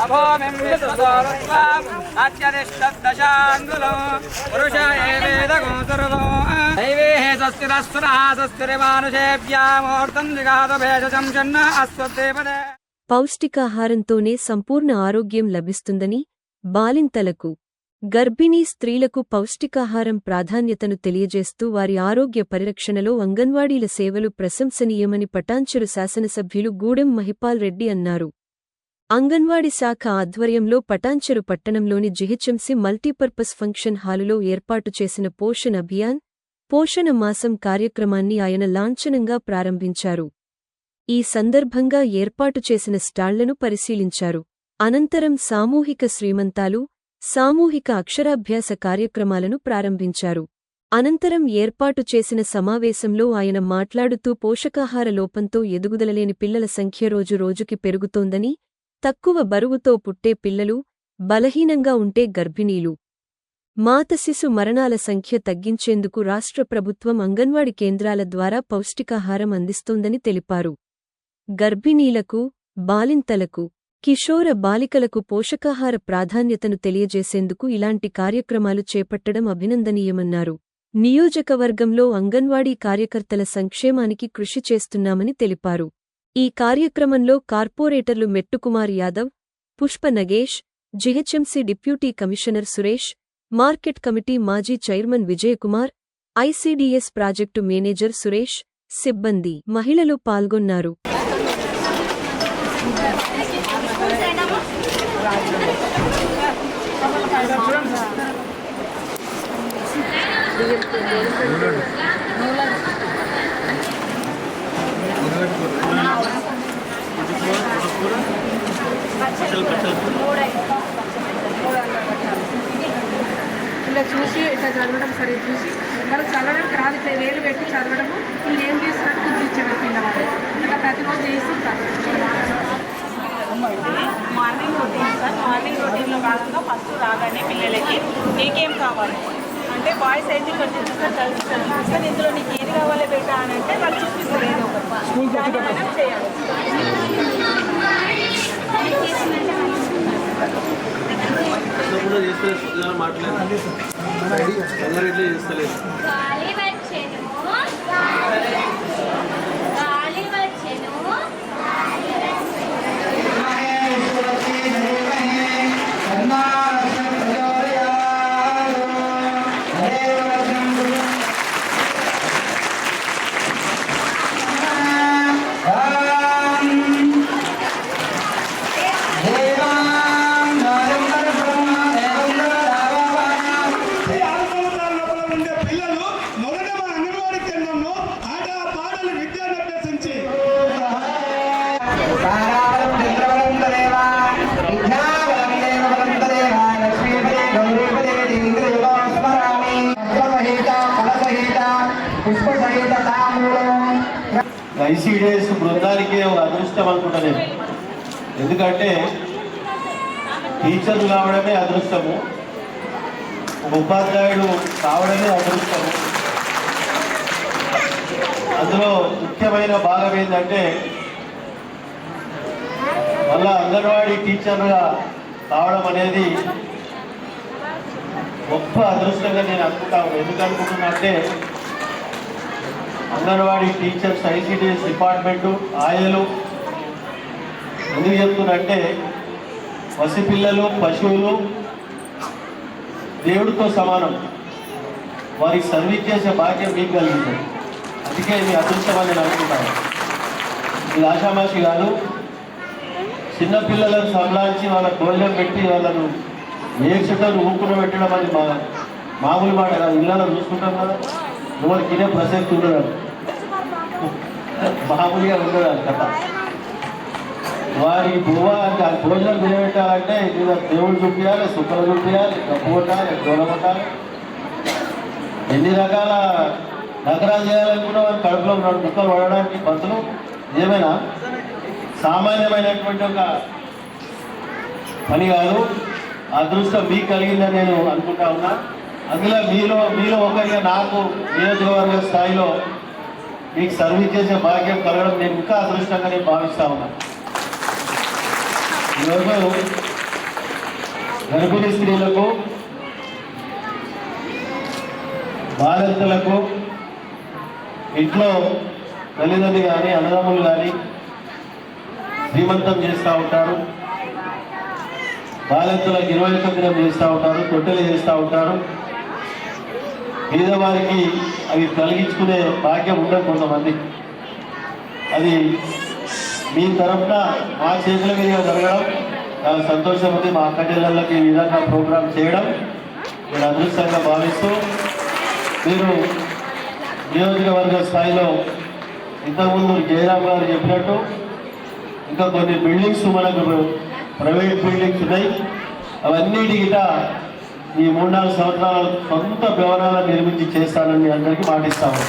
నభోమిం పౌష్టికాహారంతోనే సంపూర్ణ ఆరోగ్యం లభిస్తుందని బాలింతలకు గర్భిణీ స్త్రీలకు పౌష్టికాహారం ప్రాధాన్యతను తెలియజేస్తూ వారి ఆరోగ్య పరిరక్షణలో అంగన్వాడీల సేవలు ప్రశంసనీయమని పటాన్చెరు శాసనసభ్యులు గూడెం మహిపాల్ రెడ్డి అన్నారు. అంగన్వాడీ శాఖ ఆధ్వర్యంలో పటాంచెరు పట్టణంలోని జిహెచ్ఎంసీ మల్టీపర్పస్ ఫంక్షన్ హాలులో ఏర్పాటు చేసిన పోషణ్ అభియాన్ పోషణ మాసం కార్యక్రమాన్ని ఆయన లాంఛనంగా ప్రారంభించారు. ఈ సందర్భంగా ఏర్పాటు చేసిన స్టాళ్ళను పరిశీలించారు. అనంతరం సామూహిక శ్రీమంతాలు సామూహిక అక్షరాభ్యాస కార్యక్రమాలను ప్రారంభించారు. అనంతరం ఏర్పాటు చేసిన సమావేశంలో ఆయన మాట్లాడుతూ పోషకాహార లోపంతో ఎదుగుదలలేని పిల్లల సంఖ్య రోజు రోజుకి పెరుగుతోందని తక్కువ బరువుతో పుట్టే పిల్లలు బలహీనంగా ఉంటే గర్భిణీలు. మాతశిశు మరణాల సంఖ్య తగ్గించేందుకు రాష్ట్ర ప్రభుత్వం అంగన్వాడి కేంద్రాల ద్వారా పౌష్టికాహారం అందిస్తోందని తెలిపారు. గర్భిణీలకు బాలింతలకు కిషోర బాలికలకు పోషకాహార ప్రాధాన్యతను తెలియజేసేందుకు ఇలాంటి కార్యక్రమాలు చేపట్టడం అభినందనీయమన్నారు. నియోజకవర్గంలో అంగన్వాడీ కార్యకర్తల సంక్షేమానికి కృషి చేస్తున్నామని తెలిపారు. ఈ కార్యక్రమంలో కార్పొరేటర్లు Mettukumar Yadav Pushpa Nagesh GHMC deputy commissioner Suresh market committee మాజీ chairman Vijayakumar ICDS project manager Suresh సిబ్బంది మహిళలు పాల్గొన్నారు. ఇలా చూసి ఇట్లా చదవడం సరే చూసి. వాళ్ళు చదవడానికి రాదు ఇట్లా వేలు పెట్టి చదవడము. వీళ్ళు ఏం చేస్తున్నట్టు గుర్తించడం పిల్లవాళ్ళు ఇట్లా ప్రతిరోజు చేస్తుంటారు మార్నింగ్ రొటీన్ సార్. మార్నింగ్ రొటీన్లో భాగంగా ఫస్ట్ రాగానే పిల్లలకి నీకేం కావాలి? అంటే బాయ్స్ అయితే ఇక్కడ చూపిస్తారు గర్ల్స్ ఇక్కడ చూపిస్తారు ఇందులో నీకు ఏది కావాలి బేటా అని అంటే వాళ్ళు చూపిస్తారు ఏదో ఒకటి. మనం చేయాలి. కూడా చేస్తలేదు మాట్లాడలేదు అందరూ ఇట్లా చేస్తలేదు ఐసీడిఎస్ బృందానికి ఒక అదృష్టం అనుకుంటా నేను ఎందుకంటే టీచర్లు కావడమే అదృష్టము. ఉపాధ్యాయుడు కావడమే అదృష్టము. అందులో ముఖ్యమైన భాగం ఏంటంటే మళ్ళా అంగన్వాడీ టీచర్గా కావడం అనేది గొప్ప అదృష్టంగా నేను అనుకుంటాను ఎందుకు అనుకుంటున్నా అంటే అంగన్వాడీ టీచర్స్ ఐసీడీఎస్ డిపార్ట్మెంటు ఆయలు. ఎందుకు చెప్తున్నంటే పసిపిల్లలు పశువులు దేవుడితో సమానం. వారికి సర్వీస్ చేసే భాగ్యం మీకు కలిగింది అందుకే మీ అదృష్టమని నేను అనుకుంటాను. ఇది ఆషామాషి కాదు చిన్నపిల్లలను సంలాంచి వాళ్ళ కోళ్ళం పెట్టి వాళ్ళను ఏడ్చడం ఊపుకుని పెట్టడం అని మా మామూలు మాట కాదు. ఇళ్ళలో చూసుకుంటాం కదా. ఎవరికి తినే ప్రసక్తి ఉండదు. మామూలుగా ఉండదు కథ వారి బువ్వ అంటే భోజనం తినబెట్టాలంటే ఇది దేవుడు చూపించాలి సుఖలు చూపించాలి డబ్బు కొట్టాలి డోల కొట్టాలి. ఎన్ని రకాల నగరాలు చేయాలనుకున్న వారి కడుపులో రెండు ముక్కలు పడడానికి పంతులు ఏమైనా సామాన్యమైనటువంటి ఒక పని కాదు. అదృష్టం మీకు కలిగిందని నేను అనుకుంటా ఉన్నా. అందులో మీలో మీలో ఒకరిగా నాకు నియోజకవర్గ స్థాయిలో మీకు సర్వీస్ చేసే భాగ్యం కలగడం నేను ఇంకా అదృష్టంగా నేను భావిస్తా ఉన్నా. ఈరోజు గర్భిణీ స్త్రీలకు బాలింతలకు ఇంట్లో తల్లిదండ్రులు కానీ అన్నదమ్ములు కానీ శ్రీమంతం చేస్తూ ఉంటారు. బాలింతలకు ఇరవై ఒక్క దినం చేస్తూ ఉంటారు తొట్టెలు చేస్తూ ఉంటారు. పేదవారికి అవి కలిగించుకునే భాగ్యం ఉండదు కొంతమంది. అది మీ తరఫున మా చేతుల మీద జరగడం చాలా సంతోషం ఉంది. మా అక్క జిల్లాలకు ఈ విధంగా ప్రోగ్రాం చేయడం నేను అదృష్టంగా భావిస్తూ మీరు నియోజకవర్గ స్థాయిలో ఇంతకుముందు జయరామ్ గారు చెప్పినట్టు ఇంకా కొన్ని బిల్డింగ్స్ మనకు ప్రైవేట్ బిల్డింగ్స్ ఉన్నాయి. అవన్నిటి గిట ఈ మూడు నాలుగు సంవత్సరాల సొంత భవనాలను నిర్మించి చేస్తానని అందరికీ మాటిస్తాము.